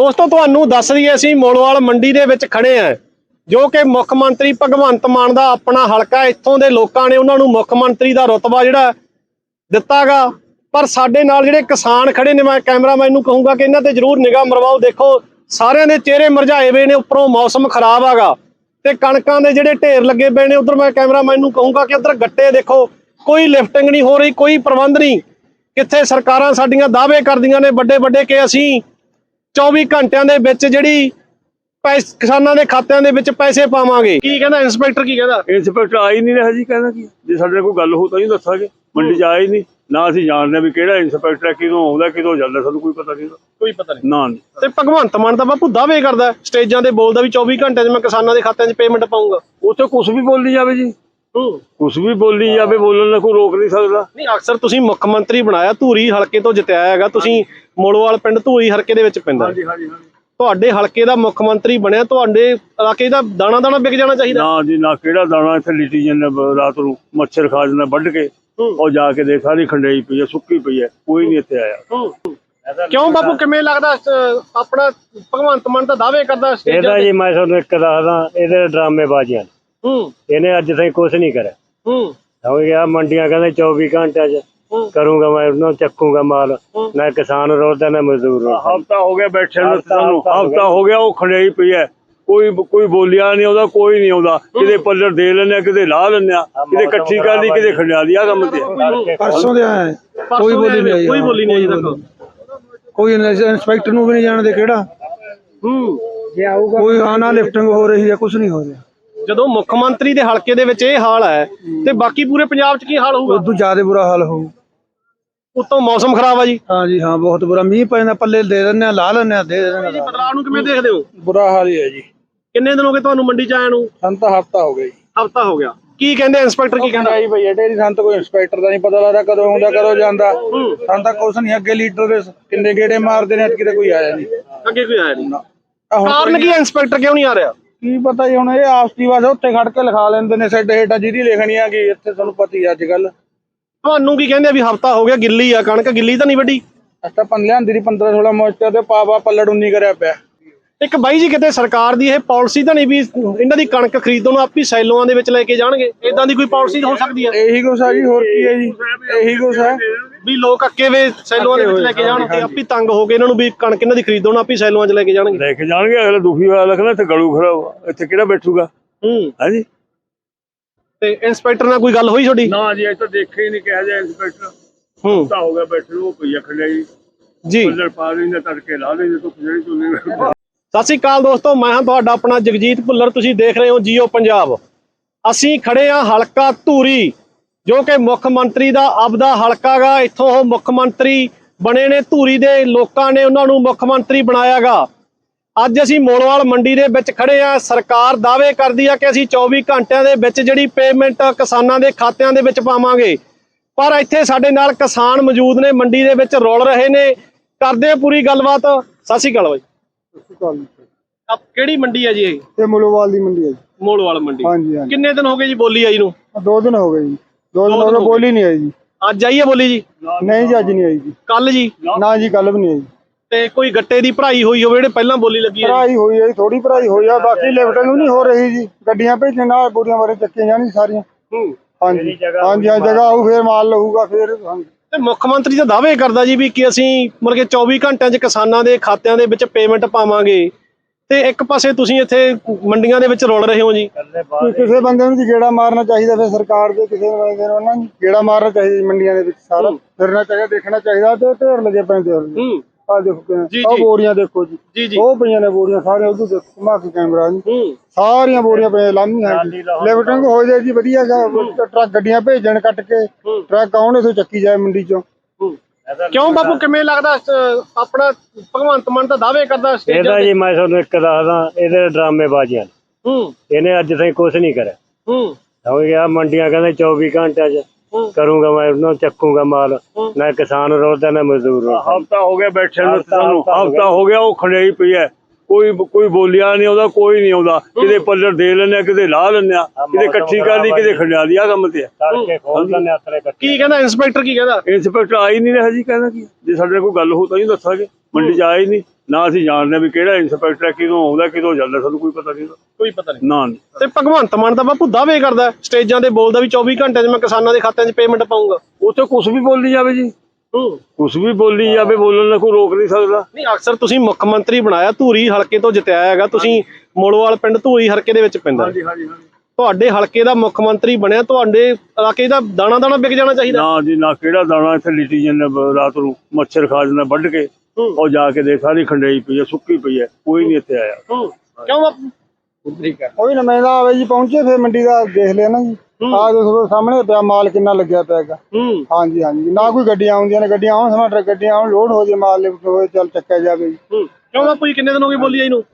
ਦੋਸਤੋ, ਤੁਹਾਨੂੰ ਦੱਸ ਦਈਏ, ਅਸੀਂ ਮੋਲਵਾਲ ਮੰਡੀ ਦੇ ਵਿੱਚ ਖੜੇ ਆ ਜੋ ਕਿ ਮੁੱਖ ਮੰਤਰੀ ਭਗਵੰਤ ਮਾਨ ਦਾ ਆਪਣਾ ਹਲਕਾ ਇੱਥੋਂ ਦੇ ਲੋਕਾਂ ਨੇ ਉਹਨਾਂ ਨੂੰ ਮੁੱਖ ਮੰਤਰੀ ਦਾ ਰੁਤਬਾ ਜਿਹੜਾ ਦਿੱਤਾਗਾ। ਪਰ ਸਾਡੇ ਨਾਲ ਜਿਹੜੇ ਕਿਸਾਨ ਖੜੇ ਨੇ, ਮੈਂ ਕੈਮਰਾਮੈਨ ਨੂੰ ਕਹੂੰਗਾ ਕਿ ਇਹਨਾਂ ਤੇ ਜ਼ਰੂਰ ਨਿਗਾਹ ਮਰਵਾਓ। ਦੇਖੋ, ਸਾਰਿਆਂ ਦੇ ਚਿਹਰੇ ਮਰਝਾਏ ਹੋਏ ਨੇ, ਉੱਪਰੋਂ ਮੌਸਮ ਖਰਾਬ ਆਗਾ। ਤੇ ਕਣਕਾਂ ਦੇ ਜਿਹੜੇ ਢੇਰ ਲੱਗੇ ਪਏ ਨੇ, ਉਧਰ ਮੈਂ ਕੈਮਰਾਮੈਨ ਨੂੰ ਕਹੂੰਗਾ ਕਿ ਉਧਰ ਗੱਟੇ ਦੇਖੋ, ਕੋਈ ਲਿਫਟਿੰਗ ਨਹੀਂ ਹੋ ਰਹੀ, ਕੋਈ ਪ੍ਰਬੰਧ ਨਹੀਂ। ਕਿੱਥੇ ਸਰਕਾਰਾਂ ਸਾਡੀਆਂ ਦਾਅਵੇ ਕਰਦੀਆਂ ਨੇ ਵੱਡੇ ਵੱਡੇ ਕਿ ਅਸੀਂ 24 ਘੰਟਿਆਂ ਦੇ ਵਿੱਚ ਜਿਹੜੀ ਪੈਸ ਕਿਸਾਨਾਂ ਦੇ ਖਾਤਿਆਂ ਦੇ ਵਿੱਚ ਪੈਸੇ ਪਾਵਾਂਗੇ। ਕੀ ਕਹਿੰਦਾ ਇੰਸਪੈਕਟਰ ਕੀ ਕਹਿੰਦਾ? ਇੰਸਪੈਕਟਰ ਆ ਹੀ ਨਹੀਂ ਰਿਹਾ ਜੀ ਕਹਿੰਦਾ ਕੀ। ਜੇ ਸਾਡੇ ਨਾਲ ਕੋਈ ਗੱਲ ਹੋ ਤਾਂ ਹੀ ਦੱਸਾਂਗੇ। ਮੰਡੀ 'ਚ ਹੀ ਨਹੀਂ। ਨਾ ਅਸੀਂ ਜਾਣਦੇ ਵੀ ਕਿਹੜਾ ਇੰਸਪੈਕਟਰ ਹੈ ਕਿਦੋਂ ਆਉਂਦਾ ਕਿਦੋਂ ਜਾਂਦਾ ਸਾਨੂੰ ਕੋਈ ਪਤਾ ਨਹੀਂ। ਕੋਈ ਪਤਾ ਨਹੀਂ। ਨਾ ਨਹੀਂ ਤੇ ਭਗਵੰਤ ਮਾਨ ਤਾਂ ਬਾਪੂ ਦਾਅਵੇ ਕਰਦਾ ਸਟੇਜਾਂ ਤੇ ਬੋਲਦਾ ਵੀ 24 ਘੰਟਿਆਂ 'ਚ ਮੈਂ ਕਿਸਾਨਾਂ ਦੇ ਖਾਤਿਆਂ 'ਚ ਪੇਮੈਂਟ ਪਾਉਂਗਾ ਉੱਥੇ ਕੁਝ ਵੀ ਬੋਲੀ ਜਾਵੇ ਜੀ। ਹੂੰ। ਕੁਝ ਵੀ ਬੋਲੀ ਜਾਵੇ ਬੋਲਣ ਦਾ ਕੋਈ ਰੋਕ ਨਹੀਂ ਸਕਦਾ। ਨਹੀਂ ਅਕਸਰ ਤੁਸੀਂ ਮੁੱਖ ਮੰਤਰੀ ਬਣਾਇਆ ਧੂਰੀ ਹਲਕੇ ਤੋਂ ਜਿੱਤਿਆ ਹੈਗਾ। ਤੁਸੀਂ ਮੋੜੋਵਾਲ ਪਿੰਡ ਧੂਰੀ ਹਲਕੇ ਦੇ ਵਿੱਚ ਪੈਂਦਾ ਹਾਂਜੀ ਹਾਂਜੀ ਹਾਂਜੀ ਤੁਹਾਡੇ ਹਲਕੇ ਦਾ ਮੁੱਖ ਮੰਤਰੀ ਬਣਿਆ ਤੁਹਾਡੇ ਇਲਾਕੇ ਦਾ ਦਾਣਾ ਦਾਣਾ ਵਿਕ ਜਾਣਾ ਚਾਹੀਦਾ ਨਾ ਜੀ ਨਾ ਕਿਹੜਾ ਦਾਣਾ ਇੱਥੇ ਲਿਟੀ ਜਾਂਦਾ ਰਾਤ ਨੂੰ ਮੱਛਰ ਖਾ ਜਾਂਦਾ ਵੱਢ ਕੇ। ਉਹ ਜਾ ਕੇ ਦੇਖ ਸਾਰੀ ਖੰਡੇਈ ਪਈ ਹੈ ਸੁੱਕੀ ਪਈ ਹੈ ਕੋਈ ਨਹੀਂ ਇੱਥੇ ਆਇਆ। ਕਿਉਂ ਬਾਪੂ ਕਿਵੇਂ ਲੱਗਦਾ ਆਪਣਾ ਭਗਵੰਤ ਮਾਨ ਤਾਂ ਦਾਅਵੇ ਕਰਦਾ ਇਹਦਾ ਜੀ ਮੈਂ ਤੁਹਾਨੂੰ ਇੱਕ ਦੱਸਦਾ ਇਹਦੇ ਡਰਾਮੇਬਾਜ਼ੀਆਂ। ਹੂੰ ਇਹਨੇ ਅੱਜ ਤਾਈਂ ਕੁਝ ਨਹੀਂ ਕਰਿਆ ਹੂੰ ਹੋ ਗਿਆ ਮੰਡੀਆਂ ਕਹਿੰਦੇ 24 ਘੰਟਿਆਂ 'ਚ। ਕਰੂੰਗਾ ਮੈਂ ਉਹਨਾਂ ਚੱਕੂਗਾ ਮਾਲ। ਨਾ ਕਿਸਾਨ ਰੋਲਦਾ ਨਾ ਮਜ਼ਦੂਰ ਰੋਲਦਾ। ਹਫਤਾ ਹੋ ਗਿਆ ਬੈਠੇ ਨੂੰ ਹਫ਼ਤਾ- ਸਾਨੂੰ। ਹਫ਼ਤਾ ਹੋ ਗਿਆ। ਉਹ ਖੰਡੇਈ ਪਈ ਹੈ। ਕੋਈ ਕੋਈ ਬੋਲਿਆ ਨਹੀਂ ਉਹਦਾ ਕੋਈ ਨਹੀਂ ਆਉਂਦਾ। ਕਿਤੇ ਪੱਲਰ ਦੇ ਆ ਕਿਤੇ ਲਾ ਆ। ਕਿਤੇ ਇਕੱਠੀ ਕਰ ਲਈ ਕਿਤੇ ਖੰਡਿਆ ਦੀ ਆ ਕੰਮ ਤੇ ਪਰਸੋਂ ਦੇ ਆਏ। ਕੋਈ ਬੋਲੀ ਨਹੀਂ ਆਈ। ਕੋਈ ਬੋਲੀ ਨਹੀਂ ਅਜੇ ਤੱਕ। ਕੋਈ ਇੰਸਪੈਕਟਰ ਨੂੰ ਵੀ ਨਹੀਂ ਜਾਣਦੇ ਕਿਹੜਾ। ਹੂੰ। ਕੋਈ ਆਨਾ ਲਿਫਟਿੰਗ ਹੋ ਰਹੀ ਹੈ ਕੁਝ ਨਹੀਂ ਹੋ ਰਿਹਾ। ਜਦੋਂ ਮੁੱਖ ਮੰਤਰੀ ਦੇ ਹਲਕੇ ਦੇ ਵਿੱਚ ਇਹ ਹਾਲ ਹੈ ਤੇ ਬਾਕੀ ਪੂਰੇ ਪੰਜਾਬ 'ਚ ਕੀ ਹਾਲ ਹੋਊਗਾ? ਉਦੋਂ ਜ਼ਿਆਦਾ ਬੁਰਾ ਹਾਲ ਹੋਊ। ਉਤੋਂ ਮੌਸਮ ਖਰਾਬ ਆ ਜੀ? ਹਾਂ ਜੀ ਹਾਂ ਬਹੁਤ ਬੁਰਾ। ਮੀਂਹ ਪੈਂਦਾ ਪੱਲੇ ਦੇ ਦਿੰਦੇ ਆ ਲਾ ਲੈਂਦੇ ਆ ਦੇ ਦਿੰਦੇ ਆ। ਬਦਲਾਅ ਨੂੰ ਕਿਵੇਂ ਦੇਖਦੇ ਹੋ? ਬੁਰਾ ਹਾਲ ਹੀ ਹੈ ਜੀ। ਕਿੰਨੇ ਦਿਨ ਹੋ ਗਏ ਤੁਹਾਨੂੰ ਮੰਡੀ 'ਚ ਆਇਆ ਨੂੰ? ਸਾਨੂੰ ਤਾਂ ਹਫਤਾ ਹੋ ਗਿਆ ਜੀ। ਹਫਤਾ ਹੋ ਗਿਆ। ਕੀ ਕਹਿੰਦੇ ਇੰਸਪੈਕਟਰ ਕੀ ਕਹਿੰਦਾ? ਆਈ ਭਈ ਢੇਰੀ ਸਾਨੂੰ ਤਾਂ ਕੋਈ ਇੰਸਪੈਕਟਰ ਦਾ ਨਹੀਂ ਪਤਾ ਲੱਗਦਾ ਕਦੋਂ ਆਉਂਦਾ ਕਦੋਂ ਜਾਂਦਾ। ਸਾਨੂੰ ਤਾਂ ਕੁਛ ਨਹੀਂ ਅੱਗੇ ਲੀਡਰ ਦੇ ਕਿੰਨੇ ਗੇੜੇ ਮਾਰਦੇ ਨੇ ਕਿਤੇ ਕੋਈ ਆਇਆ ਨਹੀਂ। ਅੱਗੇ ਕੋਈ ਆਇਆ ਨਹੀਂ। ਆਹ ਹੁਣ ਕਾਰਨ ਕੀ ਹੈ ਇੰਸਪੈਕਟਰ ਕਿਉਂ ਨਹੀਂ ਆ ਰਿਹਾ? ਕੀ ਪਤਾ ਜੀ ਹੁਣ ਇਹ ਆਪਸੀ ਵਾਸ ਉੱਥੇ ਖੜ ਕੇ ਲਿਖਾ ਲੈਂਦੇ ਨੇ ਸਾਡੇ ਹੇਠਾਂ ਜਿਹਦੀ ਲਿਖਣੀ ਆ ਕਿ ਇੱਥੇ ਤੁਹਾਨੂੰ ਪਤਾ ਹੀ ਅੱਜ ਕੱਲ ਤੁਹਾਨੂੰ ਕੀ ਕਹਿੰਦੇ ਆ ਵੀ ਹਫਤਾ ਹੋ ਗਿਆ ਗਿੱਲੀ ਆ ਕਣਕ ਗਿੱਲੀ ਤਾਂ ਨਹੀਂ ਵੱਡੀ ਅਸਾਂ ਪੰਨ ਲਿਆਂਦੀ ਦੀ 15 16 ਮੋਇਸਚਰ ਤੇ ਪਾ ਪਾ ਪੱਲੜ ਉਨੀ ਕਰਿਆ ਪਿਆ। ਇੱਕ ਬਾਈ ਜੀ ਕਿਤੇ ਸਰਕਾਰ ਦੀ ਇਹ ਪਾਲਿਸੀ ਤਾਂ ਨਹੀਂ ਵੀ ਇਹਨਾਂ ਦੀ ਕਣਕ ਖਰੀਦਣ ਨੂੰ ਆਪੀ ਸੈਲੋਆਂ ਦੇ ਵਿੱਚ ਲੈ ਕੇ ਜਾਣਗੇ? ਇਦਾਂ ਦੀ ਕੋਈ ਪਾਲਿਸੀ ਹੋ ਸਕਦੀ ਹੈ ਇਹੀ ਕੁਛ ਆ ਜੀ ਹੋਰ ਕੀ ਹੈ ਜੀ? ਇਹੀ ਕੁਛ ਹੈ ਵੀ ਲੋਕ ਅੱਕੇ ਵੇ ਸੈਲੋਆਂ ਦੇ ਵਿੱਚ ਲੈ ਕੇ ਜਾਣ ਤੇ ਆਪੀ ਤੰਗ ਹੋ ਕੇ ਇਹਨਾਂ ਨੂੰ ਵੀ ਕਣਕ ਇਹਨਾਂ ਦੀ ਖਰੀਦਣ ਨੂੰ ਆਪੀ ਸੈਲੋਆਂ 'ਚ ਲੈ ਕੇ ਜਾਣਗੇ। ਲੈ ਕੇ ਜਾਣਗੇ ਅਗਲਾ ਦੁਖੀ ਹੋਇਆ ਲੱਗਣਾ ਇੱਥੇ ਗਲੂ ਖਰਾਬ ਆ। ਇੱਥੇ ਕਿਹੜਾ ਬੈਠੂਗਾ? ਹੂੰ। ਹਾਂਜੀ। ਤੇ ਇੰਸਪੈਕਟਰ ਨਾਲ ਕੋਈ ਗੱਲ ਹੋਈ ਤੁਹਾਡੀ? ਨਾ ਜੀ ਇਹ ਤਾਂ ਦੇਖੇ ਹੀ ਨਹੀਂ ਕਿਹਾ ਜਾ ਇੰਸਪੈਕਟਰ। ਹੂੰ। ਤਾਂ ਹੋ ਗਿਆ ਬੈਠੇ ਨੂੰ ਉਹ ਪਈ ਆ ਖੰਡਿਆਈ ਜੀ। ਪੱਲਰ ਪਾ ਦਿੰਦੇ ਤੜਕੇ ਲਾ ਦਿੰਦੇ ਤੂੰ ਜਿਹੜੀ ਚੁੱਲੇ ਸਤਿ ਸ਼੍ਰੀ ਅਕਾਲ ਦੋਸਤੋ ਮੈਂ ਹਾਂ ਤੁਹਾਡਾ ਆਪਣਾ ਜਗਜੀਤ ਭੁੱਲਰ ਤੁਸੀਂ ਦੇਖ ਰਹੇ ਹੋ ਜੀਓ ਪੰਜਾਬ। ਅਸੀਂ ਖੜੇ ਹਾਂ ਹਲਕਾ ਧੂਰੀ ਜੋ ਕਿ ਮੁੱਖ ਮੰਤਰੀ ਦਾ ਆਪਦਾ ਹਲਕਾਗਾ ਇੱਥੋਂ ਉਹ ਮੁੱਖ ਮੰਤਰੀ ਬਣੇ ਨੇ ਧੂਰੀ ਦੇ ਲੋਕਾਂ ਨੇ ਉਹਨਾਂ ਨੂੰ ਮੁੱਖ ਮੰਤਰੀ ਬਣਾਇਆਗਾ। ਅੱਜ ਅਸੀਂ ਮੋਲਵਾਲ ਮੰਡੀ ਦੇ ਵਿੱਚ ਖੜੇ ਆ ਸਰਕਾਰ ਦਾਅਵੇ ਕਰਦੀ ਆ ਕਿ ਅਸੀਂ 24 ਘੰਟਿਆਂ ਦੇ ਵਿੱਚ ਜਿਹੜੀ ਪੇਮੈਂਟ ਕਿਸਾਨਾਂ ਦੇ ਖਾਤਿਆਂ ਦੇ ਵਿੱਚ ਪਾਵਾਂਗੇ। ਪਰ ਇੱਥੇ ਸਾਡੇ ਨਾਲ ਕਿਸਾਨ ਮੌਜੂਦ ਨੇ ਮੰਡੀ ਦੇ ਵਿੱਚ ਰੁਲ ਰਹੇ ਨੇ। ਕਰਦੇ ਆ ਪੂਰੀ ਗੱਲਬਾਤ। ਸਤਿ ਸ਼੍ਰੀ ਅਕਾਲ ਬਾਈ। ਆਪ ਕਿਹੜੀ ਮੰਡੀ ਹੈ ਜੀ ਇਹ? ਮੁਲੋਵਾਲ ਦੀ ਮੰਡੀ ਹੈ ਜੀ। ਮੋਲਵਾਲ ਮੰਡੀ। ਹਾਂਜੀ ਹਾਂਜੀ। ਕਿੰਨੇ ਦਿਨ ਹੋ ਗਏ ਜੀ ਬੋਲੀ ਆਈ ਨੂੰ? ਦੋ ਦਿਨ ਹੋ ਗਏ ਜੀ। ਦੋ ਦਿਨ ਹੋ ਗਏ। ਬੋਲੀ ਨਹੀਂ ਆਈ ਜੀ। ਅੱਜ ਆਈ ਹੈ ਬੋਲੀ ਜੀ? ਨਹੀਂ ਜੀ ਅੱਜ ਨਹੀਂ ਆਈ ਜੀ। ਕੱਲ ਜੀ? ਨਾ ਜੀ ਕੱਲ ਵੀ ਨਹੀਂ ਆਈ ਤੇ ਕੋਈ ਗੱਟੇ ਦੀ ਭਰਾਈ ਹੋਈ ਹੋਵੇ ਜਿਹੜੇ ਪਹਿਲਾਂ ਬੋਲੀ ਲੱਗੀ ਹੈ? ਭਰਾਈ ਹੋਈ ਹੈ ਥੋੜੀ ਭਰਾਈ ਹੋਈ ਆ ਬਾਕੀ ਲਿਫਟਿੰਗ ਨਹੀਂ ਹੋ ਰਹੀ ਜੀ। ਗੱਡੀਆਂ ਭੇਜਣ ਨਾਲ ਬੋਰੀਆਂ ਬਾਰੇ ਚੱਕੀਆਂ ਜਾਣੀ ਸਾਰੀਆਂ। ਹੂੰ। ਹਾਂਜੀ ਹਾਂਜੀ ਹਾਂ ਜਗ੍ਹਾ ਆਊ ਫੇਰ ਮਾਲ ਲਊਗਾ ਫੇਰ। ਤੇ ਮੁੱਖ ਮੰਤਰੀ ਤਾਂ ਦਾਅਵੇ ਕਰਦਾ ਜੀ ਵੀ ਕਿ ਅਸੀਂ ਮਤਲਬ ਕਿ 24 ਘੰਟਿਆਂ 'ਚ ਕਿਸਾਨਾਂ ਦੇ ਖਾਤਿਆਂ ਦੇ ਵਿੱਚ ਪੇਮੈਂਟ ਪਾਵਾਂਗੇ। ਤੇ ਇੱਕ ਪਾਸੇ ਤੁਸੀਂ ਇੱਥੇ ਮੰਡੀਆਂ ਦੇ ਵਿੱਚ ਰੁਲ ਰਹੇ ਹੋ ਜੀ। ਕਿਸੇ ਬੰਦੇ ਨੂੰ ਜੀ ਗੇੜਾ ਮਾਰਨਾ ਚਾਹੀਦਾ ਫਿਰ ਸਰਕਾਰ ਦੇ ਕਿਸੇ ਬੰਦੇ ਨੂੰ ਨੂੰ ਗੇੜਾ ਮਾਰਨਾ ਚਾਹੀਦਾ ਮੰਡੀਆਂ ਦੇ ਵਿੱਚ ਸਾਰਾ। ਫਿਰਨਾ ਚਾਹੀਦਾ ਦੇਖਣਾ ਚਾਹੀਦਾ ਤੇ ਢੇਰ ਲੱਗੇ ਪੈਂਦੇ ਹੋ ਹੂੰ। ਆ ਦੇਖੋ ਜੀ, ਉਹ ਜੀ। ਬੋਰੀਆਂ ਦੇਖੋ ਜੀ। ਜੀ ਜੀ। ਉਹ ਪਈਆਂ ਨੇ ਬੋਰੀਆਂ ਸਾਰੇ ਉਧਰ ਦੇਖੋ ਘੁਮਾ ਕੇ ਕੈਮਰਾ ਜੀ। ਹੂੰ। ਸਾਰੀਆਂ ਬੋਰੀਆਂ ਪਈਆਂ ਲਾਮੀਆਂ ਜੀ। ਲਿਫਟਿੰਗ ਹੋ ਜਾਏ ਜੀ ਵਧੀਆ ਗਾ, ਟਰੱਕ ਗੱਡੀਆਂ ਭੇਜਣ ਕੱਟ ਕੇ ਹੂੰ। ਟਰੱਕ ਆਉਣ ਇਥੋਂ ਚੱਕੀ ਜਾਏ ਮੰਡੀ ਚੋਂ। ਹੂੰ। ਕਿਉਂ ਬਾਪੂ ਕਿਵੇਂ ਲੱਗਦਾ ਅਹ, ਆਪਣਾ ਭਗਵੰਤ ਮਾਨ ਤਾਂ ਦਾਅਵੇ ਕਰਦਾ ਸਟੇਜਾਂ ਇਹਦਾ ਤੇ? ਜੀ ਮੈਂ ਤੁਹਾਨੂੰ ਇੱਕ ਦੱਸਦਾ ਇਹਦੇ ਡਰਾਮੇਬਾਜ਼ੀਆਂ ਨੇ। ਹੂੰ। ਇਹਨੇ ਅੱਜ ਤਾਈਂ ਕੁਝ ਨਹੀਂ ਕਰਿਆ। ਹੂੰ। ਹੋ ਗਿਆ ਮੰਡੀਆਂ ਕਹਿੰਦੇ 24 ਘੰਟਿਆਂ 'ਚ। ਕਰੂੰਗਾ ਮੈਂ ਉਹਨਾਂ ਚੱਕੂਗਾ ਮਾਲ। ਨਾ ਕਿਸਾਨ ਰੋਲਦਾ ਨਾ ਮਜ਼ਦੂਰ ਰੋਲਦਾ। ਹਫਤਾ ਹੋ ਗਿਆ ਬੈਠੇ ਨੂੰ ਹਫ਼ਤਾ- ਸਾਨੂੰ। ਹਫ਼ਤਾ ਹੋ ਗਿਆ। ਉਹ ਖੰਡਿਆਈ ਪਈ ਹੈ। ਕੋਈ ਕੋਈ ਬੋਲਿਆ ਨਹੀਂ ਉਹਦਾ ਕੋਈ ਨਹੀਂ ਆਉਂਦਾ। ਕਿਤੇ ਪੱਲਰ ਦੇ ਆ ਕਿਤੇ ਲਾ ਆ। ਕਿਤੇ ਇਕੱਠੀ ਕਰ ਲਈ ਕਿਤੇ ਖੰਡਿਆ ਦੀ। ਆ ਕੰਮ ਤੇ ਕੀ ਕਹਿੰਦਾ ਇੰਸਪੈਕਟਰ ਕੀ ਕਹਿੰਦਾ? ਇੰਸਪੈਕਟਰ ਆ ਹੀ ਨਹੀਂ ਰਿਹਾ ਜੀ ਕਹਿੰਦਾ ਕੀ ਜੇ ਸਾਡੇ ਨਾਲ ਕੋਈ ਗੱਲ ਹੋ ਤਾਂ ਹੀ ਦੱਸਾਂਗੇ। ਮੰਡੀ 'ਚ ਹੀ ਨਹੀਂ। ਨਾ ਅਸੀਂ ਜਾਣਦੇ ਵੀ ਕਿਹੜਾ ਇੰਸਪੈਕਟਰ ਹੈ ਕਿਦੋਂ ਆਉਂਦਾ ਕਿਦੋਂ ਜਾਂਦਾ ਸਾਨੂੰ ਕੋਈ ਪਤਾ ਨਹੀਂ। ਕੋਈ ਪਤਾ ਨਹੀਂ। ਨਾ ਤੇ ਭਗਵੰਤ ਮਾਨ ਤਾਂ ਬਾਪੂ ਦਾਅਵੇ ਕਰਦਾ ਹੈ, ਸਟੇਜਾਂ ਤੇ ਬੋਲਦਾ ਵੀ 24 ਘੰਟੇ 'ਚ ਮੈਂ ਕਿਸਾਨਾਂ ਦੇ ਖਾਤਿਆਂ 'ਚ ਪੇਮੈਂਟ ਪਾਉਂਗਾ ਉੱਥੇ ਕੁਝ ਵੀ ਬੋਲੀ ਜਾਵੇ ਜੀ। ਹੂੰ। ਕੁਝ ਵੀ ਬੋਲੀ ਜਾਵੇ ਬੋਲਣ ਦਾ ਕੋਈ ਰੋਕ ਨਹੀਂ ਸਕਦਾ। ਨਹੀਂ ਅਕਸਰ ਤੁਸੀਂ ਮੁੱਖ ਮੰਤਰੀ ਬਣਾਇਆ ਧੂਰੀ ਹਲਕੇ ਤੋਂ ਜਿੱਤਿਆ ਹੈਗਾ ਤੁਸੀਂ ਮੋਲੋਵਾਲ ਪਿੰਡ ਧੂਰੀ ਹਲਕੇ ਦੇ ਵਿੱਚ ਪੈਂਦਾ ਹੈ। ਹਾਂਜੀ ਹਾਂਜੀ ਤੁਹਾਡੇ ਹਲਕੇ ਦਾ ਮੁੱਖ ਮੰਤਰੀ ਬਣਿਆ ਤੁਹਾਡੇ ਇਲਾਕੇ ਦਾ ਦਾਣਾ ਦਾਣਾ ਵਿਕ ਜਾਣਾ ਚਾਹੀਦਾ। ਨਾ ਜੀ ਨਾ ਕਿਹੜਾ ਦਾਣਾ ਇੱਥੇ ਲਿਟੀ ਜਾਂਦੇ ਬ- ਰਾਤ ਨੂੰ ਮੱਛਰ ਖਾ ਜਾਂਦਾ ਵੱਢ ਕੇ। ਉਹ ਜਾ ਕੇ ਦੇ ਸਾਰੀ ਖੰਡੇਈ ਪਈ ਹੈ ਸੁੱਕੀ ਪਈ ਹੈ ਕੋਈ ਨਹੀਂ ਇੱਥੇ ਆਇਆ। ਹੂੰ। ਕਿਉਂ ਬਾਪੂ? ਠੀਕ ਹੈ। ਕੋਈ ਨੁਮਾਇੰਦਾ ਆਵੇ ਜੀ ਪਹੁੰਚੇ ਫਿਰ ਮੰਡੀ ਦਾ ਦੇਖ ਲਿਆ ਨਾ ਜੀ। ਆਹ ਦੇਖੋ ਸਾਹਮਣੇ ਪਿਆ ਮਾਲ ਕਿੰਨਾ ਲੱਗਿਆ ਪਿਆ ਹੈਗਾ। ਹੂੰ। ਹਾਂਜੀ ਹਾਂਜੀ। ਨਾ ਕੋਈ ਗੱਡੀਆਂ ਆਉਂਦੀਆਂ ਨੇ ਗੱਡੀਆਂ ਆਉਣ ਸਮਾਂ ਟਰੱਕ ਗੱਡੀਆਂ ਆਉਣ ਲੋਡ ਹੋ ਜੇ ਮਾਲ ਲਿਫਟ ਹੋਏ ਚੱਲ ਚੱਕਿਆ ਜਾਵੇ ਜੀ। ਹੂੰ। ਕਿਉਂ ਬਾਪੂ ਜੀ ਕਿੰਨੇ ਦਿਨ ਹੋ ਗਏ ਬੋਲੀ ਆਈ ਨੂੰ?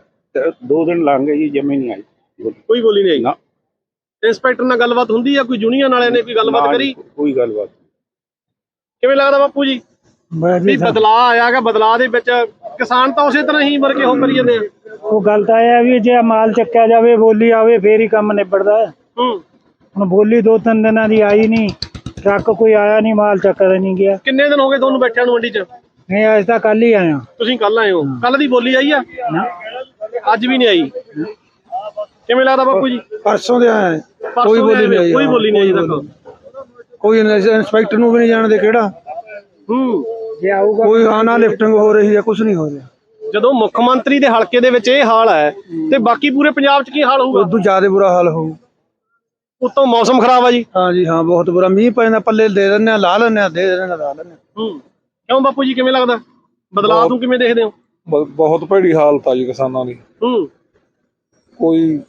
ਦੋ ਦਿਨ ਲੰਘ ਗਏ ਜੀ ਜਮੇ ਨਹੀਂ ਆਈ। ਕੋਈ ਬੋਲੀ ਨਹੀਂ ਆਈ? ਨਾ। ਇੰਸਪੈਕਟਰ ਨਾਲ ਗੱਲਬਾਤ ਹੁੰਦੀ ਆ ਕੋਈ ਯੂਨੀਅਨ ਵਾਲਿਆਂ ਨੇ ਕੋਈ ਗੱਲਬਾਤ ਕਰੀ? ਕੋਈ ਗੱਲਬਾਤ ਕਿਵੇਂ ਲੱਗਦਾ ਬਾਪੂ ਜੀ? ਵੀ ਬਦਲਾਅ ਆਇਆਗਾ ਬਦਲਾਅ ਦੇ ਵਿੱਚ ਕਿਸਾਨ ਤਾਂ ਉਸੇ ਤਰ੍ਹਾਂ ਹੀ ਵਰਗੇ ਹੋ ਕਰੀ ਜਾਂਦੇ ਆ। ਉਹ ਗੱਲ ਤਾਂ ਇਹ ਹੈ ਵੀ ਜੇ ਮਾਲ ਚੱਕਿਆ ਜਾਵੇ ਬੋਲੀ ਆਵੇ ਫੇਰ ਹੀ ਕੰਮ ਨਿਬੜਦਾ। ਹੈ। ਹੂੰ ਹੁਣ ਬੋਲੀ ਦੋ ਤਿੰਨ ਦਿਨਾਂ ਦੀ ਆਈ ਨਹੀਂ ਟਰੱਕ ਕੋਈ ਆਇਆ ਨਹੀਂ ਮਾਲ ਚੱਕਰ ਨਹੀਂ ਗਿਆ। ਕਿੰਨੇ ਦਿਨ ਹੋ ਗਏ ਤੁਹਾਨੂੰ ਬੈਠਿਆਂ ਨੂੰ ਮੰਡੀ 'ਚ? ਨਹੀਂ ਅੱਜ ਤਾਂ ਕੱਲ ਹੀ ਆਇਆ। ਤੁਸੀਂ ਕੱਲ ਆਏ ਹੋ। ਕੱਲ ਦੀ ਬੋਲੀ ਆਈ ਆ? ਅੱਜ ਵੀ ਨਹੀਂ ਆਈ। ਕਿਵੇਂ ਲੱਗਦਾ ਬਾਪੂ ਜੀ? ਪਰਸੋਂ ਦੇ ਆਇਆ। ਕੋਈ ਬੋਲੀ ਨਹੀਂ ਆਈ ਕੋਈ ਬੋਲੀ ਨਹੀਂ ਆਈ ਤੱਕ। ਕੋਈ ਇੰਸਪੈਕਟਰ ਨੂੰ ਵੀ ਨਹੀਂ ਜਾਣਦੇ ਕਿਹੜਾ। ਹੂੰ। ਜੇ ਆਊਗਾ ਕੋਈ ਲਿਫਟਿੰਗ ਹੋ ਰਹੀ ਹੈ ਕੁਝ ਨਹੀਂ ਹੋ ਰਿਹਾ। ਜਦੋਂ ਮੁੱਖ ਮੰਤਰੀ ਦੇ ਹਲਕੇ ਦੇ ਵਿੱਚ ਇਹ ਹਾਲ ਹੈ ਤੇ ਬਾਕੀ ਪੂਰੇ ਪੰਜਾਬ 'ਚ ਕੀ ਹਾਲ ਹੋਊਗਾ? ਉਦੋਂ ਜ਼ਿਆਦਾ ਬੁਰਾ ਹਾਲ ਹੋਊ। ਉਤੋਂ ਮੌਸਮ ਖਰਾਬ ਆ ਜੀ? ਹਾਂ ਜੀ ਹਾਂ ਬਹੁਤ ਬੁਰਾ। ਮੀਂਹ ਪੈਂਦਾ ਪੱਲੇ ਦੇ ਦਿੰਦੇ ਆ ਲਾ ਲੈਂਦੇ ਆ ਦੇ ਦਿੰਦੇ ਆ ਲਾ ਲੈਂਦੇ ਆ ਹੂੰ। ਕਿਉਂ ਬਾਪੂ ਜੀ ਕਿਵੇਂ ਲੱਗਦਾ? ਬਦਲਾਅ ਨੂੰ ਕਿਵੇਂ ਦੇਖਦੇ ਹੋ? ਬ- ਬਹੁਤ ਭੈੜੀ ਹਾਲਤ ਆ ਜੀ ਕਿਸਾਨਾਂ ਦੀ। ਹੂੰ। ਕੋਈ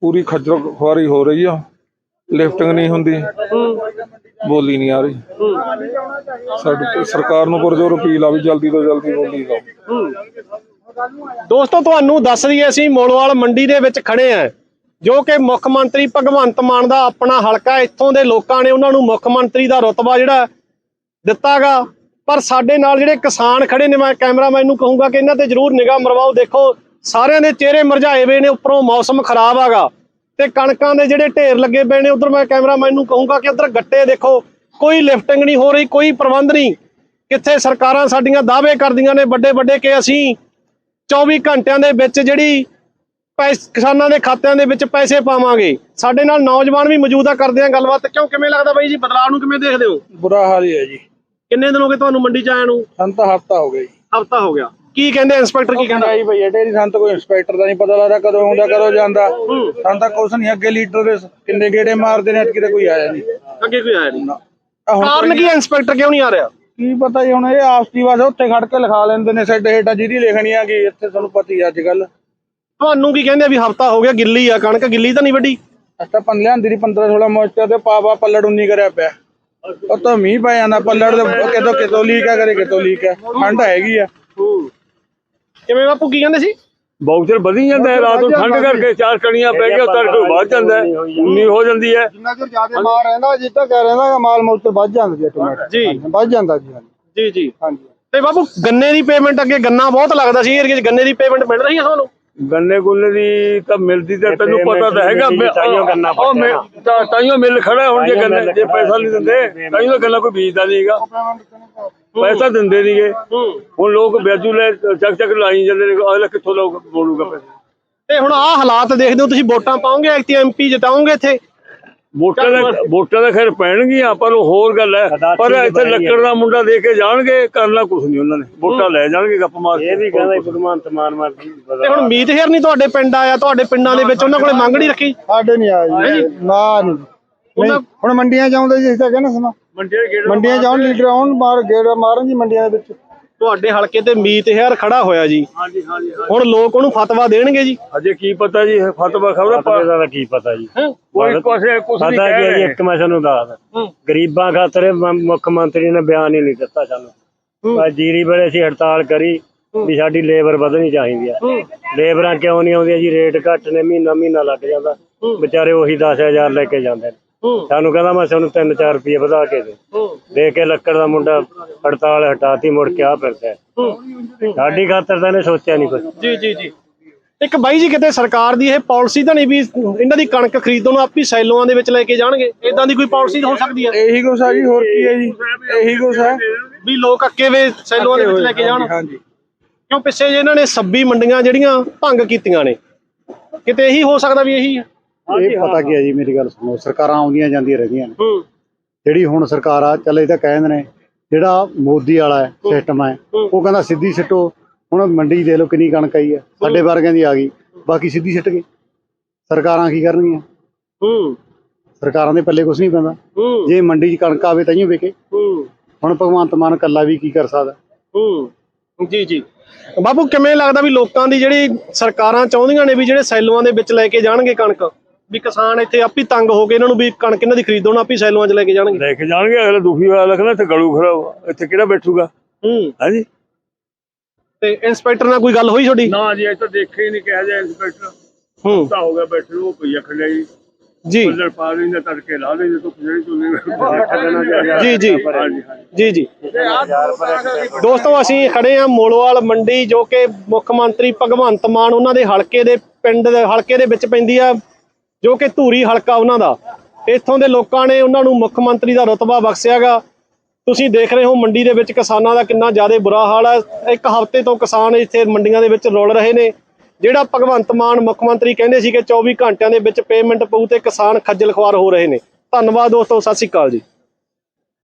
ਪੂਰੀ ਖੱਜਲ ਖੁਆਰੀ ਹੋ ਰਹੀ ਆ। ਲਿਫਟਿੰਗ ਨਹੀਂ ਹੁੰਦੀ। ਹੂੰ। ਬੋਲੀ ਨਹੀਂ ਆ ਰਹੀ। ਸਾਡੀ ਸਰਕਾਰ ਨੂੰ ਪੁਰਜੋਰ ਅਪੀਲ ਆ ਵੀ ਜਲਦੀ ਤੋਂ ਜਲਦੀ ਬੋਲੀ ਲਾਓ ਦੋਸਤੋ, ਤੁਹਾਨੂੰ ਦੱਸ ਦਈਏ, ਅਸੀਂ ਮੋਲੋਵਾਲ ਮੰਡੀ ਦੇ ਵਿੱਚ ਖੜੇ ਆ। ਜੋ ਕਿ ਮੁੱਖ ਮੰਤਰੀ ਭਗਵੰਤ ਮਾਨ ਦਾ ਆਪਣਾ ਹਲਕਾ ਇੱਥੋਂ ਦੇ ਲੋਕਾਂ ਨੇ ਉਹਨਾਂ ਨੂੰ ਮੁੱਖ ਮੰਤਰੀ ਦਾ ਰੁਤਬਾ ਜਿਹੜਾ ਦਿੱਤਾਗਾ। ਪਰ ਸਾਡੇ ਨਾਲ ਜਿਹੜੇ ਕਿਸਾਨ ਖੜੇ ਨੇ, ਮੈਂ ਕੈਮਰਾਮੈਨ ਨੂੰ ਕਹੂੰਗਾ ਕਿ ਇਹਨਾਂ ਤੇ ਜ਼ਰੂਰ ਨਿਗਾਹ ਮਰਵਾਓ। ਦੇਖੋ, ਸਾਰਿਆਂ ਦੇ ਚਿਹਰੇ ਮਰਝਾਏ ਹੋਏ ਨੇ, ਉੱਪਰੋਂ ਮੌਸਮ ਖਰਾਬ ਆਗਾ। ਤੇ ਕਣਕਾਂ ਦੇ ਜਿਹੜੇ ਢੇਰ ਲੱਗੇ ਪਏ ਨੇ ਉਧਰ ਮੈਂ ਕੈਮਰਾਮੈਨ ਨੂੰ ਕਹੂੰਗਾ ਕਿ ਉਧਰ ਗੱਟੇ ਦੇਖੋ ਕੋਈ ਲਿਫਟਿੰਗ ਨਹੀਂ ਹੋ ਰਹੀ ਕੋਈ ਪ੍ਰਬੰਧ ਨਹੀਂ। ਕਿੱਥੇ ਸਰਕਾਰਾਂ ਸਾਡੀਆਂ ਦਾਅਵੇ ਕਰਦੀਆਂ ਨੇ ਵੱਡੇ ਵੱਡੇ ਕਿ ਅਸੀਂ 24 ਘੰਟਿਆਂ ਦੇ ਵਿੱਚ ਜਿਹੜੀ ਪੈਸ ਕਿਸਾਨਾਂ ਦੇ ਖਾਤਿਆਂ ਦੇ ਵਿੱਚ ਪੈਸੇ ਪਾਵਾਂਗੇ। ਸਾਡੇ ਨਾਲ ਨੌਜਵਾਨ ਵੀ ਮੌਜੂਦ ਆ ਕਰਦੇ ਆ ਗੱਲਬਾਤ। ਕਿਉਂ ਕਿਵੇਂ ਲੱਗਦਾ ਬਾਈ ਜੀ ਬਦਲਾਅ ਨੂੰ ਕਿਵੇਂ ਦੇਖਦੇ ਹੋ? ਬੁਰਾ ਹਾਲ ਹੀ ਹੈ ਜੀ। ਕਿੰਨੇ ਦਿਨ ਹੋ ਗਏ ਤੁਹਾਨੂੰ ਮੰਡੀ ਚ ਆਇਆ ਨੂੰ? ਸਾਨੂੰ ਤਾਂ ਹਫਤਾ ਹੋ ਗਿਆ ਜੀ। ਹਫਤਾ ਹੋ ਗਿਆ। ਕੀ ਕਹਿੰਦੇ ਇੰਸਪੈਕਟਰ ਕੀ ਕਹਿੰਦਾ? ਭਈ ਢੇਰੀ ਸਾਨੂੰ ਤਾਂ ਕੋਈ ਇੰਸਪੈਕਟਰ ਦਾ ਨਹੀਂ ਪਤਾ ਲੱਗਦਾ ਕਦੋਂ ਆਉਂਦਾ ਕਦੋਂ ਜਾਂਦਾ। ਸਾਨੂੰ ਤਾਂ ਕੁਛ ਨਹੀਂ ਅੱਗੇ ਲੀਡਰ ਦੇ ਕਿੰਨੇ ਗੇੜੇ ਮਾਰਦੇ ਨੇ ਕਿਤੇ ਕੋਈ ਆਇਆ ਨਹੀਂ। ਅੱਗੇ ਕੋਈ ਆਇਆ ਨਹੀਂ। ਕਾਰਨ ਕੀ ਇੰਸਪੈਕਟਰ ਕਿਉਂ ਨਹੀਂ ਆ ਰਿਹਾ? ਕੀ ਪਤਾ ਜੀ ਹੁਣ ਇਹ ਆਪਸੀ ਵਾਸ ਉੱਥੇ ਖੜ ਕੇ ਲਿਖਾ ਲੈਂਦੇ ਨੇ ਸਾਡੇ ਹੇਠਾਂ ਜਿਹਦੀ ਲਿਖਣੀ ਆ ਕਿ ਇੱਥੇ ਤੁਹਾਨੂੰ ਪਤਾ ਹੀ ਅੱਜ ਕੱਲ ਤੁਹਾਨੂੰ ਕੀ ਕਹਿੰਦੇ ਆ ਵੀ ਹਫਤਾ ਹੋ ਗਿਆ ਗਿੱਲੀ ਆ ਕਣਕ ਗਿੱਲੀ ਤਾਂ ਨਹੀਂ ਵੱਡੀ ਅੱਛਾ ਪੰਨ ਲਿਆਂਦੀ ਦੀ 15 16 ਮੋਇਸਚਰ ਤੇ ਪਾ ਪਾ ਪੱਲੜ ਉਨੀ ਕਰਿਆ ਪਿਆ। ਉਹ ਤਾਂ ਮੀਂਹ ਪੈ ਜਾਂਦਾ ਪੱਲੜ ਦੇ ਕਿਤੋਂ ਕਿਤੋਂ ਲੀਕ ਆ ਕਰੇ ਕਿਤੋਂ ਲੀਕ ਆ ਠੰਡ ਹੈਗੀ ਆ। ਕਿਵੇਂ ਬਾਪੂ ਕੀ ਕਹਿੰਦੇ ਸੀ? ਬਾਊਚਰ ਵਧੀ ਜਾਂਦਾ ਹੈ ਰਾਤ ਨੂੰ ਠੰਡ ਕਰਕੇ ਚਾਰ ਕਣੀਆਂ ਪੈ ਗਿਆ ਤੜਕੇ ਵੱਧ ਜਾਂਦਾ ਹੈ ਉਨੀ ਹੋ ਜਾਂਦੀ ਹੈ। ਜਿੰਨਾ ਚਿਰ ਜ਼ਿਆਦਾ ਮਾਲ ਰਹਿੰਦਾ ਜਿੱਦਾਂ ਕਹਿ ਰਹਿੰਦਾ ਕਿ ਮਾਲ ਮੌਤ ਵੱਧ ਜਾਂਦਾ ਜੀ ਆਟੋਮੈਟਿਕ ਜੀ। ਵੱਧ ਜਾਂਦਾ ਜੀ ਹਾਂਜੀ। ਜੀ ਜੀ। ਹਾਂਜੀ। ਤੇ ਬਾਪੂ ਗੰਨੇ ਦੀ ਪੇਮੈਂਟ ਅੱਗੇ ਗੰਨਾ ਬਹੁਤ ਲੱਗਦਾ ਸੀ ਏਰੀਏ 'ਚ ਗੰਨੇ ਦੀ ਪੇਮੈਂਟ ਮਿਲ ਰਹੀ ਹੈ ਤੁਹਾਨੂੰ? ਗੰਨੇ ਗੁੰਨੇ ਦੀ ਤਾਂ ਮਿਲਦੀ ਤੇ ਤੈਨੂੰ ਪਤਾ ਤਾਂ ਹੈਗਾ ਉਹ ਤਾਈਓ ਮਿਲ ਖੜਾ ਹੁਣ ਜੇ ਗੰਨੇ ਜੇ ਪੈਸਾ ਨਹੀਂ ਦਿੰਦੇ ਤਾਈਓ ਤਾਂ ਗੰਨਾ ਕੋਈ ਬੀਜਦਾ ਨਹੀਂਗਾ ਪੈਸਾ ਦਿੰਦੇ ਨਹੀਂਗੇ ਹੁਣ ਲੋਕ ਵਿਆਜੂ ਲੈ ਚੱਕ ਚੱਕ ਲਾਈ ਜਾਂਦੇ ਨੇ ਅਗਲਾ ਕਿੱਥੋਂ ਲੋਕ ਬੋਲੂਗਾ ਪੈਸੇ। ਤੇ ਹੁਣ ਆਹ ਹਾਲਾਤ ਦੇਖਦੇ ਹੋ ਤੁਸੀਂ ਵੋਟਾਂ ਪਾਓਗੇ ਐਕਟੀ ਐਮਪੀ ਜਿਤਾਓਗੇ ਇੱਥੇ? ਵੋਟਾਂ ਦਾ ਵੋਟਾਂ ਦਾ ਖੈਰ ਪੈਣਗੀਆਂ ਪਰ ਉਹ ਹੋਰ ਗੱਲ ਹੈ। ਪਰ ਇੱਥੇ ਲੱਕੜ ਦਾ ਮੁੰਡਾ ਦੇ ਕੇ ਜਾਣਗੇ ਕਰਨਾ ਕੁਝ ਨਹੀਂ ਉਹਨਾਂ ਨੇ। ਵੋਟਾਂ ਲੈ ਜਾਣਗੇ ਗੱਪ ਮਾਰ ਕੇ। ਇਹ ਵੀ ਕਹਿੰਦਾ ਭਗਵੰਤ ਮਾਨ ਮਰਦੀ ਤੇ ਹੁਣ ਮੀਤ ਹੇਰ ਨਹੀਂ ਤੁਹਾਡੇ ਪਿੰਡ ਆਇਆ ਤੁਹਾਡੇ ਪਿੰਡਾਂ ਦੇ ਵਿੱਚ ਉਹਨਾਂ ਕੋਲੇ ਮੰਗ ਨਹੀਂ ਰੱਖੀ? ਸਾਡੇ ਨਹੀਂ ਆਇਆ ਜੀ ਨਾ ਨਹੀਂ ਹੁਣ ਮੰਡੀਆਂ ਜਾਉਂਦੇ ਜੀ ਇਸ ਤਾਂ ਕਹਿੰਦਾ ਸਮਾਂ। ਮੰਡੀਆਂ ਗੇੜ ਮੰਡੀਆਂ ਜਾਉਣ ਲੀਡਰ ਆਉਣ ਮਾਰ ਗੇੜ ਮਾਰਨ ਜੀ ਮੰਡੀਆਂ ਦੇ ਵਿੱਚ। ਤੁਹਾਡੇ ਹਲਕੇ ਤੇ ਮੀਤ ਹੇਰ ਖੜਾ ਹੋਇਆ ਜੀ। ਹਾਂਜੀ ਹਾਂਜੀ ਹੁਣ ਲੋਕ ਉਹਨੂੰ ਫਤਵਾ ਦੇਣਗੇ ਜੀ? ਅਜੇ ਕੀ ਪਤਾ ਜੀ ਫਤਵਾ ਖਬਰ ਤਾਂ ਕੀ ਪਤਾ ਜੀ। ਕੋਈ ਕੁਛ ਕੁਛ ਨਹੀਂ ਪਤਾ ਜੀ ਰਹੇ ਇੱਕ ਮੈਂ ਤੁਹਾਨੂੰ ਦੱਸਦਾ। ਗਰੀਬਾਂ ਖਾਤਰ ਮੁੱਖ ਮੰਤਰੀ ਨੇ ਬਿਆਨ ਹੀ ਨਹੀਂ ਦਿੱਤਾ ਸਾਨੂੰ। ਪਰ ਜੀਰੀ ਵੇਲੇ ਅਸੀਂ ਹੜਤਾਲ ਕਰੀ ਵੀ ਸਾਡੀ ਲੇਬਰ ਵਧਣੀ ਚਾਹੀਦੀ ਆ ਲੇਬਰਾਂ ਕਿਉਂ ਨਹੀਂ ਆਉਂਦੀਆਂ ਜੀ? ਰੇਟ ਘੱਟ ਨੇ ਮਹੀਨਾ ਮਹੀਨਾ ਲੱਗ ਜਾਂਦਾ। ਵਿਚਾਰੇ ਉਹੀ 10000 ਲੈ ਕੇ ਜਾਂਦੇ ਨੇ। ਸਾਨੂੰ ਕਹਿੰਦਾ ਮੈਂ ਤੁਹਾਨੂੰ 3-4 ਰੁਪਏ ਵਧਾ ਕੇ ਦੇ। ਦੇ ਕੇ ਲੱਕੜ ਦਾ ਮੁੰਡਾ ਹੜਤਾਲ ਹਟਾਤੀ ਮੁੜ ਕੇ ਆ ਫਿਰਦਾ। ਹੈ। ਸਾਡੀ ਖਾਤਰ ਤਾਂ ਇਹਨੇ ਸੋਚਿਆ ਨਹੀਂ ਕੁਝ ਜੀ ਜੀ ਜੀ। ਇੱਕ ਬਾਈ ਜੀ ਕਿਤੇ ਸਰਕਾਰ ਦੀ ਇਹ ਪਾਲਿਸੀ ਤਾਂ ਨਹੀਂ ਵੀ ਇਹਨਾਂ ਦੀ ਕਣਕ ਖਰੀਦਣ ਨੂੰ ਆਪੀ ਸੈਲੋਆਂ ਦੇ ਵਿੱਚ ਲੈ ਕੇ ਜਾਣਗੇ? ਇਦਾਂ ਦੀ ਕੋਈ ਪਾਲਿਸੀ ਹੋ ਸਕਦੀ ਹੈ? ਇਹੀ ਕੁਛ ਆ ਜੀ ਹੋਰ ਕੀ ਹੈ ਜੀ? ਇਹੀ ਕੁਛ ਹੈ। ਵੀ ਲੋਕ ਅੱਕੇ ਵੇ ਸੈਲੋਆਂ ਦੇ ਵਿੱਚ ਲੈ ਕੇ ਜਾਣ। ਹਾਂਜੀ ਕਿਉਂ ਪਿੱਛੇ ਜੇ ਇਹਨਾਂ ਨੇ 26 ਮੰਡੀਆਂ ਜਿਹੜੀਆਂ ਭੰਗ ਕੀਤੀਆਂ ਨੇ? ਕਿਤੇ ਇਹੀ ਹੋ ਸਕਦਾ ਵੀ ਇਹੀ ਹੈ? ਇਹ ਪਤਾ ਕੀ ਹੈ ਜੀ ਮੇਰੀ ਗੱਲ ਸੁਣੋ ਸਰਕਾਰਾਂ ਆਉਂਦੀਆਂ ਜਾਂਦੀਆਂ ਰਹਿੰਦੀਆਂ ਨੇ। ਹੂੰ। ਜਿਹੜੀ ਹੁਣ ਸਰਕਾਰ ਆ ਚੱਲ ਇਹ ਤਾਂ ਕਹਿੰਦੇ ਨੇ ਜਿਹੜਾ ਮੋਦੀ ਵਾਲਾ ਹੈ ਸਿਸਟਮ ਹੈ ਉਹ ਕਹਿੰਦਾ ਸਿੱਧੀ ਸਿੱਟੋ ਹੁਣ ਮੰਡੀ ਦੇ ਲੋ ਕਿੰਨੀ ਕਣਕ ਆਈ ਹੈ ਸਾਡੇ ਵਰਗਿਆਂ ਦੀ ਆ ਗਈ ਬਾਕੀ ਸਿੱਧੀ ਸਿੱਟ ਗਏ ਸਰਕਾਰਾਂ ਕੀ ਕਰਨਗੀਆਂ? ਹੂੰ। ਸਰਕਾਰਾਂ ਦੇ ਪੱਲੇ ਕੁਝ ਨਹੀਂ ਪੈਂਦਾ। ਜੇ ਮੰਡੀ 'ਚ ਕਣਕ ਆਵੇ ਤਾਂ ਹੀ ਵਿਕੇ। ਹੂੰ। ਹੁਣ ਭਗਵੰਤ ਮਾਨ ਕੱਲਾ ਵੀ ਕੀ ਕਰ ਸਕਦਾ? ਹੂੰ। ਜੀ ਜੀ। ਬਾਬੂ ਕਿਵੇਂ ਲੱਗਦਾ ਵੀ ਲੋਕਾਂ ਦੀ ਜਿਹੜੀ ਸਰਕਾਰਾਂ ਚਾਹੁੰਦੀਆਂ ਨੇ ਵੀ ਜਿਹੜੇ ਸੈਲੂਆਂ ਦੇ ਵਿੱਚ ਲੈ ਕੇ ਜਾਣਗੇ ਕਣਕ? ਵੀ ਕਿਸਾਨ ਇੱਥੇ ਆਪੀ ਤੰਗ ਹੋ ਗਏ ਇਹਨਾਂ ਨੂੰ ਵੀ ਕਣਕ ਇਹਨਾਂ ਦੀ ਖਰੀਦੋ ਨਾ ਆਪੀ ਸੈਲੂਆਂ 'ਚ ਲੈ ਕੇ ਜਾਣਗੇ। ਲੈ ਕੇ ਜਾਣਗੇ ਅਗਲਾ ਦੁਖੀ ਹੋਇਆ ਲੱਗਣਾ ਇੱਥੇ ਗਲੂ ਖਰਾਬ ਇੱਥੇ ਕਿਹੜਾ ਬੈਠੂਗਾ? ਹੂੰ। ਹਾਂਜੀ। ਤੇ ਇੰਸਪੈਕਟਰ ਨਾਲ ਕੋਈ ਗੱਲ ਹੋਈ ਤੁਹਾਡੀ? ਨਾ ਜੀ ਤਾਂ ਦੇਖੇ ਹੀ ਨਹੀਂ ਕਿਹਾ ਜਾਏ ਇੰਸਪੈਕਟਰ। ਹੂੰ। ਤਾਂ ਹੋ ਗਿਆ ਬੈਠੇ ਨੂੰ ਉਹ ਪਈਆ ਖੜਿਆ ਜੀ। ਜੀ ਅੰਦਰ ਪਾ ਲੈਂਦੇ ਤੜਕੇ ਲਾ ਲੈਂਦੇ ਤੋਂ ਜਿਹੜੀ ਚੁੱਲੇ ਜੀ ਜੀ। ਹਾਂਜੀ ਹਾਂਜੀ। ਜੀ ਜੀ। ਦੋਸਤੋ ਅਸੀਂ ਖੜੇ ਆ ਮੋਲੋਵਾਲ ਮੰਡੀ ਜੋ ਕਿ ਮੁੱਖ ਮੰਤਰੀ ਭਗਵੰਤ ਮਾਨ ਉਹਨਾਂ ਦੇ ਹਲਕੇ ਦੇ ਪਿੰਡ ਦੇ ਹਲਕੇ ਦੇ ਵਿੱਚ ਪੈਂਦੀ ਆ। ਜੋ ਕਿ ਧੂਰੀ ਹਲਕਾ ਉਹਨਾਂ ਦਾ। ਇੱਥੋਂ ਦੇ ਲੋਕਾਂ ਨੇ ਉਹਨਾਂ ਨੂੰ ਮੁੱਖ ਮੰਤਰੀ ਦਾ ਰਤਬਾ ਬਖਸ਼ਿਆਗਾ। ਤੁਸੀਂ ਦੇਖ ਰਹੇ ਹੋ ਮੰਡੀ ਦੇ ਵਿੱਚ ਕਿਸਾਨਾਂ ਦਾ ਕਿੰਨਾ ਜ਼ਿਆਦਾ ਬੁਰਾ ਹਾਲ ਹੈ। ਇੱਕ ਹਫ਼ਤੇ ਤੋਂ ਕਿਸਾਨ ਇੱਥੇ ਮੰਡੀਆਂ ਦੇ ਵਿੱਚ ਰੁਲ ਰਹੇ ਨੇ। ਜਿਹੜਾ ਭਗਵੰਤ ਮਾਨ ਮੁੱਖ ਮੰਤਰੀ ਕਹਿੰਦੇ ਸੀ ਕਿ 24 ਘੰਟਿਆਂ ਦੇ ਵਿੱਚ ਪੇਮੈਂਟ ਪਊ ਤੇ ਕਿਸਾਨ ਖੱਜਲ ਖੁਆਰ ਹੋ ਰਹੇ ਨੇ। ਧੰਨਵਾਦ ਦੋਸਤੋ, ਸਤਿ ਸ਼੍ਰੀ ਅਕਾਲ ਜੀ।